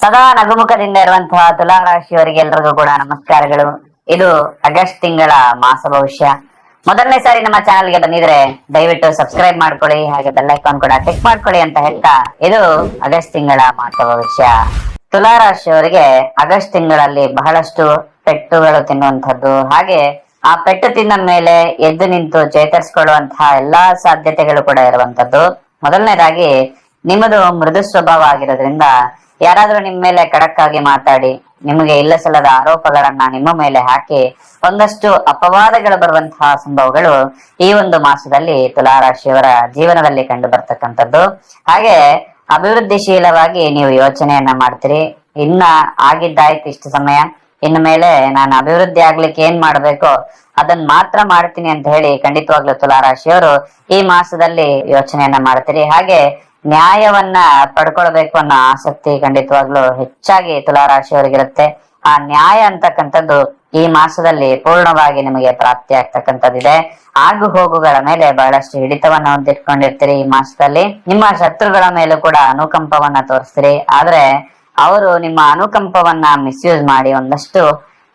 ಸದಾ ನಗುಮುಖದಿಂದ ಇರುವಂತಹ ತುಲಾ ರಾಶಿಯವರಿಗೆ ಎಲ್ರಿಗೂ ಕೂಡ ನಮಸ್ಕಾರಗಳು. ಇದು ಆಗಸ್ಟ್ ತಿಂಗಳ ಮಾಸ ಭವಿಷ್ಯ. ಮೊದಲನೇ ಸಾರಿ ನಮ್ಮ ಚಾನೆಲ್ಗೆ ಬಂದಿದ್ರೆ ದಯವಿಟ್ಟು ಸಬ್ಸ್ಕ್ರೈಬ್ ಮಾಡ್ಕೊಳ್ಳಿ, ಹಾಗೆ ಬೆಲ್ ಐಕಾನ್ ಕೂಡ ಕ್ಲಿಕ್ ಮಾಡ್ಕೊಳ್ಳಿ ಅಂತ ಹೇಳ್ತಾ ಇದು ಆಗಸ್ಟ್ ತಿಂಗಳ ಮಾಸ ಭವಿಷ್ಯ. ತುಲಾ ರಾಶಿಯವರಿಗೆ ಆಗಸ್ಟ್ ತಿಂಗಳಲ್ಲಿ ಬಹಳಷ್ಟು ಪೆಟ್ಟುಗಳು ತಿನ್ನುವಂಥದ್ದು. ಹಾಗೆ ಆ ಪೆಟ್ಟು ತಿಂದ ಮೇಲೆ ಎದ್ದು ನಿಂತು ಚೇತರಿಸಿಕೊಳ್ಳುವಂತಹ ಎಲ್ಲಾ ಸಾಧ್ಯತೆಗಳು ಕೂಡ ಇರುವಂತದ್ದು ಮೊದಲನೇದಾಗಿ ನಿಮ್ಮದು ಮೃದು ಸ್ವಭಾವ ಆಗಿರೋದ್ರಿಂದ ಯಾರಾದ್ರೂ ನಿಮ್ಮ ಮೇಲೆ ಖಡಕ್ ಆಗಿ ಮಾತಾಡಿ, ನಿಮಗೆ ಇಲ್ಲ ಸಲ್ಲದ ಆರೋಪಗಳನ್ನ ನಿಮ್ಮ ಮೇಲೆ ಹಾಕಿ, ಒಂದಷ್ಟು ಅಪವಾದಗಳು ಬರುವಂತಹ ಸಂಭವಗಳು ಈ ಒಂದು ಮಾಸದಲ್ಲಿ ತುಲಾರಾಶಿಯವರ ಜೀವನದಲ್ಲಿ ಕಂಡು ಬರ್ತಕ್ಕಂಥದ್ದು. ಹಾಗೆ ಅಭಿವೃದ್ಧಿಶೀಲವಾಗಿ ನೀವು ಯೋಚನೆಯನ್ನ ಮಾಡ್ತೀರಿ. ಇನ್ನ ಆಗಿದ್ದಾಯ್ತು ಇಷ್ಟು ಸಮಯ. ಇನ್ನು ಮೇಲೆ ನಾನು ಅಭಿವೃದ್ಧಿ ಆಗ್ಲಿಕ್ಕೆ ಏನ್ ಮಾಡ್ಬೇಕೋ ಅದನ್ನ ಮಾತ್ರ ಮಾಡ್ತೀನಿ ಅಂತ ಹೇಳಿ ಖಂಡಿತವಾಗ್ಲೂ ತುಲಾರಾಶಿಯವರು ಈ ಮಾಸದಲ್ಲಿ ಯೋಚನೆಯನ್ನ ಮಾಡ್ತೀರಿ. ಹಾಗೆ ನ್ಯಾಯವನ್ನ ಪಡ್ಕೊಳ್ಬೇಕು ಅನ್ನೋ ಆಸಕ್ತಿ ಖಂಡಿತವಾಗ್ಲೂ ಹೆಚ್ಚಾಗಿ ತುಲಾರಾಶಿಯವರಿಗಿರುತ್ತೆ. ಆ ನ್ಯಾಯ ಅಂತಕ್ಕಂಥದ್ದು ಈ ಮಾಸದಲ್ಲಿ ಪೂರ್ಣವಾಗಿ ನಿಮಗೆ ಪ್ರಾಪ್ತಿ ಆಗ್ತಕ್ಕಂಥದ್ದಿದೆ. ಆಗು ಹೋಗುಗಳ ಮೇಲೆ ಬಹಳಷ್ಟು ಹಿಡಿತವನ್ನ ಹೊಂದಿಟ್ಕೊಂಡಿರ್ತೀರಿ ಈ ಮಾಸದಲ್ಲಿ. ನಿಮ್ಮ ಶತ್ರುಗಳ ಮೇಲೂ ಕೂಡ ಅನುಕಂಪವನ್ನ ತೋರಿಸ್ತೀರಿ. ಆದ್ರೆ ಅವರು ನಿಮ್ಮ ಅನುಕಂಪವನ್ನ ಮಿಸ್ಯೂಸ್ ಮಾಡಿ ಒಂದಷ್ಟು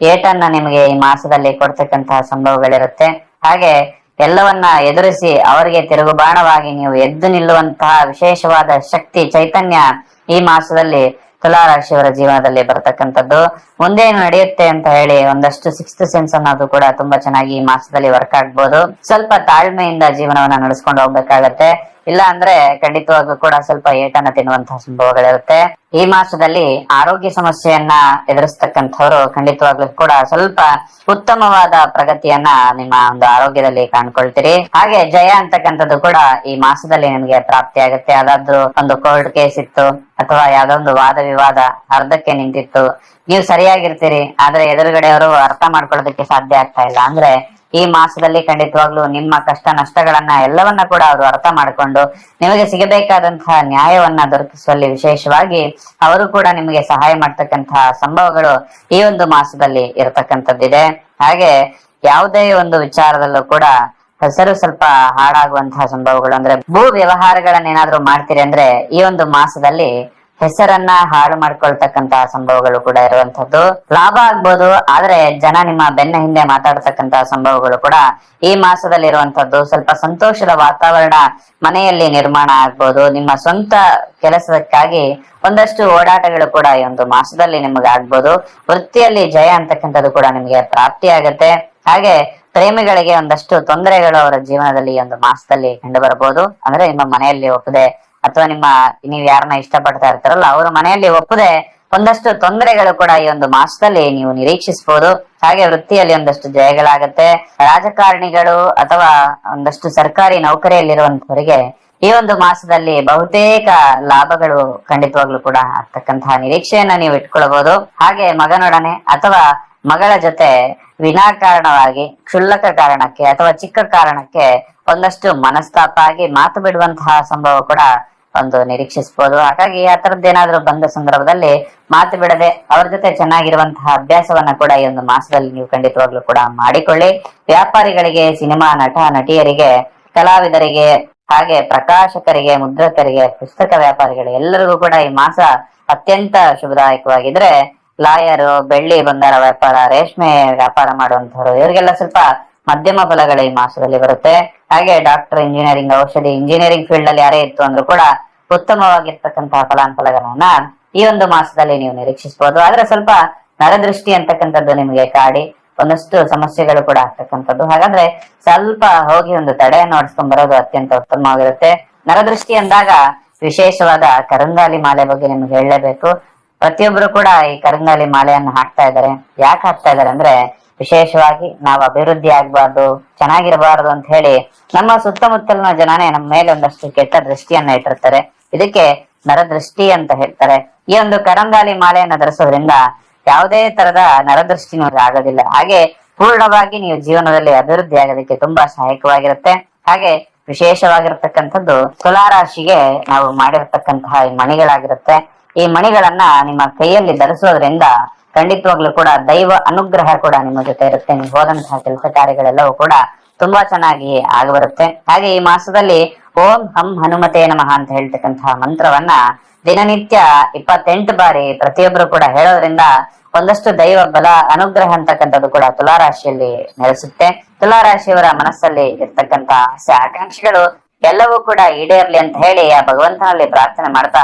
ಏಟನ್ನ ನಿಮಗೆ ಈ ಮಾಸದಲ್ಲಿ ಕೊಡ್ತಕ್ಕಂತಹ ಸಂಭವಗಳಿರುತ್ತೆ. ಹಾಗೆ ಎಲ್ಲವನ್ನ ಎದುರಿಸಿ ಅವರಿಗೆ ತಿರುಗುಬಾಣವಾಗಿ ನೀವು ಎದ್ದು ನಿಲ್ಲುವಂತಹ ವಿಶೇಷವಾದ ಶಕ್ತಿ, ಚೈತನ್ಯ ಈ ಮಾಸದಲ್ಲಿ ತುಲಾರಾಶಿಯವರ ಜೀವನದಲ್ಲಿ ಬರತಕ್ಕಂಥದ್ದು. ಮುಂದೇನು ನಡೆಯುತ್ತೆ ಅಂತ ಹೇಳಿ ಒಂದಷ್ಟು ಸಿಕ್ಸ್ತ್ ಸೆನ್ಸ್ ಅನ್ನೋದು ಕೂಡ ತುಂಬಾ ಚೆನ್ನಾಗಿ ಈ ಮಾಸದಲ್ಲಿ ವರ್ಕ್ ಆಗ್ಬೋದು. ಸ್ವಲ್ಪ ತಾಳ್ಮೆಯಿಂದ ಜೀವನವನ್ನ ನಡೆಸ್ಕೊಂಡು ಹೋಗ್ಬೇಕಾಗತ್ತೆ. ಇಲ್ಲ ಅಂದ್ರೆ ಖಂಡಿತವಾಗೂ ಕೂಡ ಸ್ವಲ್ಪ ಏಟನ್ನ ತಿನ್ನುವಂತಹ ಸಂಭವಗಳಿರುತ್ತೆ. ಈ ಮಾಸದಲ್ಲಿ ಆರೋಗ್ಯ ಸಮಸ್ಯೆಯನ್ನ ಎದುರಿಸ್ತಕ್ಕಂಥವ್ರು ಖಂಡಿತವಾಗ್ಲೂ ಕೂಡ ಸ್ವಲ್ಪ ಉತ್ತಮವಾದ ಪ್ರಗತಿಯನ್ನ ನಿಮ್ಮ ಒಂದು ಆರೋಗ್ಯದಲ್ಲಿ ಕಾಣ್ಕೊಳ್ತೀರಿ. ಹಾಗೆ ಜಯ ಅಂತಕ್ಕಂಥದ್ದು ಕೂಡ ಈ ಮಾಸದಲ್ಲಿ ನಿಮ್ಗೆ ಪ್ರಾಪ್ತಿ ಆಗುತ್ತೆ. ಯಾವ್ದಾದ್ರು ಒಂದು ಕೋರ್ಟ್ ಕೇಸ್ ಇತ್ತು ಅಥವಾ ಯಾವ್ದೋ ಒಂದು ವಾದ ವಿವಾದ ಅರ್ಧಕ್ಕೆ ನಿಂತಿತ್ತು, ನೀವು ಸರಿಯಾಗಿರ್ತೀರಿ, ಆದ್ರೆ ಎದುರುಗಡೆಯವರು ಅರ್ಥ ಮಾಡ್ಕೊಳ್ಳೋದಕ್ಕೆ ಸಾಧ್ಯ ಆಗ್ತಾ ಇಲ್ಲ. ಅಂದ್ರೆ ಈ ಮಾಸದಲ್ಲಿ ಖಂಡಿತವಾಗ್ಲು ನಿಮ್ಮ ಕಷ್ಟ ನಷ್ಟಗಳನ್ನ ಎಲ್ಲವನ್ನ ಕೂಡ ಅವರು ಅರ್ಥ ಮಾಡಿಕೊಂಡು ನಿಮಗೆ ಸಿಗಬೇಕಾದಂತಹ ನ್ಯಾಯವನ್ನ ದೊರಕಿಸುವಲ್ಲಿ ವಿಶೇಷವಾಗಿ ಅವರು ಕೂಡ ನಿಮಗೆ ಸಹಾಯ ಮಾಡ್ತಕ್ಕಂತಹ ಸಂಭವಗಳು ಈ ಒಂದು ಮಾಸದಲ್ಲಿ ಇರತಕ್ಕಂಥದ್ದಿದೆ. ಹಾಗೆ ಯಾವುದೇ ಒಂದು ವಿಚಾರದಲ್ಲೂ ಕೂಡ ಹೆಸರು ಸ್ವಲ್ಪ ಹಾಳಾಗುವಂತಹ ಸಂಭವಗಳು ಅಂದ್ರೆ ಭೂ ವ್ಯವಹಾರಗಳನ್ನ ಏನಾದ್ರೂ ಮಾಡ್ತೀರಿ ಅಂದ್ರೆ ಈ ಒಂದು ಮಾಸದಲ್ಲಿ ಹೆಸರನ್ನ ಹಾಳು ಮಾಡ್ಕೊಳ್ತಕ್ಕಂತಹ ಸಂಭವಗಳು ಕೂಡ ಇರುವಂತದ್ದು. ಲಾಭ ಆಗ್ಬೋದು, ಆದ್ರೆ ಜನ ನಿಮ್ಮ ಬೆನ್ನ ಹಿಂದೆ ಮಾತಾಡ್ತಕ್ಕಂತಹ ಸಂಭವಗಳು ಕೂಡ ಈ ಮಾಸದಲ್ಲಿ ಇರುವಂತದ್ದು ಸ್ವಲ್ಪ ಸಂತೋಷದ ವಾತಾವರಣ ಮನೆಯಲ್ಲಿ ನಿರ್ಮಾಣ ಆಗ್ಬೋದು. ನಿಮ್ಮ ಸ್ವಂತ ಕೆಲಸಕ್ಕಾಗಿ ಒಂದಷ್ಟು ಓಡಾಟಗಳು ಕೂಡ ಈ ಒಂದು ಮಾಸದಲ್ಲಿ ನಿಮಗೆ ಆಗ್ಬೋದು. ವೃತ್ತಿಯಲ್ಲಿ ಜಯ ಅಂತಕ್ಕಂಥದ್ದು ಕೂಡ ನಿಮಗೆ ಪ್ರಾಪ್ತಿ ಆಗತ್ತೆ. ಹಾಗೆ ಪ್ರೇಮಿಗಳಿಗೆ ಒಂದಷ್ಟು ತೊಂದರೆಗಳು ಅವರ ಜೀವನದಲ್ಲಿ ಒಂದು ಮಾಸದಲ್ಲಿ ಕಂಡು ಬರಬಹುದು ಅಂದ್ರೆ ನಿಮ್ಮ ಮನೆಯಲ್ಲಿ ಒಪ್ಪದೆ ಅಥವಾ ನಿಮ್ಮ ನೀವು ಯಾರನ್ನ ಇಷ್ಟಪಡ್ತಾ ಇರ್ತಾರಲ್ಲ, ಅವ್ರ ಮನೆಯಲ್ಲಿ ಒಪ್ಪದೆ ಒಂದಷ್ಟು ತೊಂದರೆಗಳು ಕೂಡ ಈ ಒಂದು ಮಾಸದಲ್ಲಿ ನೀವು ನಿರೀಕ್ಷಿಸಬಹುದು ಹಾಗೆ ವೃತ್ತಿಯಲ್ಲಿ ಒಂದಷ್ಟು ಜಯಗಳಾಗತ್ತೆ. ರಾಜಕಾರಣಿಗಳು ಅಥವಾ ಒಂದಷ್ಟು ಸರ್ಕಾರಿ ನೌಕರಿಯಲ್ಲಿರುವಂತವರಿಗೆ ಈ ಒಂದು ಮಾಸದಲ್ಲಿ ಬಹುತೇಕ ಲಾಭಗಳು ಖಂಡಿತವಾಗ್ಲೂ ಕೂಡ ಆಗ್ತಕ್ಕಂತಹ ನಿರೀಕ್ಷೆಯನ್ನ ನೀವು ಇಟ್ಕೊಳ್ಬಹುದು ಹಾಗೆ ಮಗನೊಡನೆ ಅಥವಾ ಮಗಳ ಜೊತೆ ವಿನಾಕಾರಣವಾಗಿ ಕ್ಷುಲ್ಲಕ ಕಾರಣಕ್ಕೆ ಅಥವಾ ಚಿಕ್ಕ ಕಾರಣಕ್ಕೆ ಒಂದಷ್ಟು ಮನಸ್ತಾಪ ಆಗಿ ಮಾತು ಬಿಡುವಂತಹ ಸಂಭವ ಕೂಡ ಒಂದು ನಿರೀಕ್ಷಿಸಬಹುದು ಹಾಗಾಗಿ ಆ ತರದ್ದೇನಾದ್ರೂ ಬಂದ ಸಂದರ್ಭದಲ್ಲಿ ಮಾತು ಬಿಡದೆ ಅವ್ರ ಜೊತೆ ಚೆನ್ನಾಗಿರುವಂತಹ ಅಭ್ಯಾಸವನ್ನ ಕೂಡ ಈ ಒಂದು ಮಾಸದಲ್ಲಿ ನೀವು ಖಂಡಿತವಾಗ್ಲೂ ಕೂಡ ಮಾಡಿಕೊಳ್ಳಿ. ವ್ಯಾಪಾರಿಗಳಿಗೆ, ಸಿನಿಮಾ ನಟ, ನಟಿಯರಿಗೆ, ಕಲಾವಿದರಿಗೆ, ಹಾಗೆ ಪ್ರಕಾಶಕರಿಗೆ, ಮುದ್ರಕರಿಗೆ, ಪುಸ್ತಕ ವ್ಯಾಪಾರಿಗಳು ಎಲ್ಲರಿಗೂ ಕೂಡ ಈ ಮಾಸ ಅತ್ಯಂತ ಶುಭದಾಯಕವಾಗಿದ್ರೆ ಲಾಯರು, ಬೆಳ್ಳಿ, ಬಂಗಾರ ವ್ಯಾಪಾರ, ರೇಷ್ಮೆ ವ್ಯಾಪಾರ ಮಾಡುವಂತವರು ಇವರಿಗೆಲ್ಲ ಸ್ವಲ್ಪ ಮಧ್ಯಮ ಫಲಗಳು ಈ ಮಾಸದಲ್ಲಿ ಬರುತ್ತೆ. ಹಾಗೆ ಡಾಕ್ಟರ್ ಇಂಜಿನಿಯರಿಂಗ್ ಔಷಧಿ ಇಂಜಿನಿಯರಿಂಗ್ ಫೀಲ್ಡ್ ಅಲ್ಲಿ ಯಾರೇ ಇತ್ತು ಅಂದ್ರೂ ಕೂಡ ಉತ್ತಮವಾಗಿರ್ತಕ್ಕಂತಹ ಫಲಾನುಫಲಗಳನ್ನ ಈ ಒಂದು ಮಾಸದಲ್ಲಿ ನೀವು ನಿರೀಕ್ಷಿಸಬಹುದು ಆದ್ರೆ ಸ್ವಲ್ಪ ನರದೃಷ್ಟಿ ಅಂತಕ್ಕಂಥದ್ದು ನಿಮಗೆ ಕಾಡಿ, ಒಂದಷ್ಟು ಸಮಸ್ಯೆಗಳು ಕೂಡ ಆಗ್ತಕ್ಕಂಥದ್ದು. ಹಾಗಾದ್ರೆ ಸ್ವಲ್ಪ ಹೋಗಿ ಒಂದು ತಡೆಯನ್ನು ನೋಡ್ಸ್ಕೊಂಡ್ ಬರೋದು ಅತ್ಯಂತ ಉತ್ತಮವಾಗಿರುತ್ತೆ. ನರದೃಷ್ಟಿ ಅಂದಾಗ ವಿಶೇಷವಾದ ಕರಂಗಾಲಿ ಮಾಲೆ ಬಗ್ಗೆ ನಿಮ್ಗೆ ಹೇಳಲೇಬೇಕು. ಪ್ರತಿಯೊಬ್ರು ಕೂಡ ಈ ಕರಂಗಾಲಿ ಮಾಲೆಯನ್ನು ಹಾಕ್ತಾ ಇದ್ದಾರೆ. ಯಾಕೆ ಹಾಕ್ತಾ ಇದ್ದಾರೆ ಅಂದ್ರೆ ವಿಶೇಷವಾಗಿ ನಾವು ಅಭಿವೃದ್ಧಿ ಆಗ್ಬಾರ್ದು, ಚೆನ್ನಾಗಿರಬಾರ್ದು ಅಂತ ಹೇಳಿ ನಮ್ಮ ಸುತ್ತಮುತ್ತಲಿನ ಜನನೇ ನಮ್ಮ ಮೇಲೆ ಒಂದಷ್ಟು ಕೆಟ್ಟ ದೃಷ್ಟಿಯನ್ನ ಇಟ್ಟಿರ್ತಾರೆ. ಇದಕ್ಕೆ ನರದೃಷ್ಟಿ ಅಂತ ಹೇಳ್ತಾರೆ. ಈ ಒಂದು ಕರಂಗಾಲಿ ಮಾಲೆಯನ್ನ ಧರಿಸೋದ್ರಿಂದ ಯಾವುದೇ ತರದ ನರದೃಷ್ಟಿನೂ ಆಗೋದಿಲ್ಲ. ಹಾಗೆ ಪೂರ್ಣವಾಗಿ ನೀವು ಜೀವನದಲ್ಲಿ ಅಭಿವೃದ್ಧಿ ಆಗೋದಕ್ಕೆ ತುಂಬಾ ಸಹಾಯಕವಾಗಿರುತ್ತೆ. ಹಾಗೆ ವಿಶೇಷವಾಗಿರ್ತಕ್ಕಂಥದ್ದು ತುಲಾರಾಶಿಗೆ ನಾವು ಮಾಡಿರ್ತಕ್ಕಂತಹ ಮಣಿಗಳಾಗಿರುತ್ತೆ. ಈ ಮಣಿಗಳನ್ನ ನಿಮ್ಮ ಕೈಯಲ್ಲಿ ಧರಿಸೋದ್ರಿಂದ ಖಂಡಿತವಾಗ್ಲೂ ಕೂಡ ದೈವ ಅನುಗ್ರಹ ಕೂಡ ನಿಮ್ಮ ಜೊತೆ ಇರುತ್ತೆ. ನೀವು ಹೋದಂತಹ ಕೆಲಸ ಕಾರ್ಯಗಳೆಲ್ಲವೂ ಕೂಡ ತುಂಬಾ ಚೆನ್ನಾಗಿ ಆಗಬರುತ್ತೆ. ಹಾಗೆ ಈ ಮಾಸದಲ್ಲಿ ಓಂ ಹಂ ಹನುಮತೆ ನಮಃ ಅಂತ ಹೇಳ್ತಕ್ಕಂತಹ ಮಂತ್ರವನ್ನ ದಿನನಿತ್ಯ ಇಪ್ಪತ್ತೆಂಟು ಬಾರಿ ಪ್ರತಿಯೊಬ್ಬರು ಕೂಡ ಹೇಳೋದ್ರಿಂದ ಒಂದಷ್ಟು ದೈವ ಬಲ, ಅನುಗ್ರಹ ಅಂತಕ್ಕಂಥದ್ದು ಕೂಡ ತುಲಾರಾಶಿಯಲ್ಲಿ ನೆಲೆಸುತ್ತೆ. ತುಲಾರಾಶಿಯವರ ಮನಸ್ಸಲ್ಲಿ ಇರ್ತಕ್ಕಂತಹ ಆಸೆ, ಆಕಾಂಕ್ಷೆಗಳು ಎಲ್ಲವೂ ಕೂಡ ಈಡೇರ್ಲಿ ಅಂತ ಹೇಳಿ ಆ ಭಗವಂತನಲ್ಲಿ ಪ್ರಾರ್ಥನೆ ಮಾಡ್ತಾ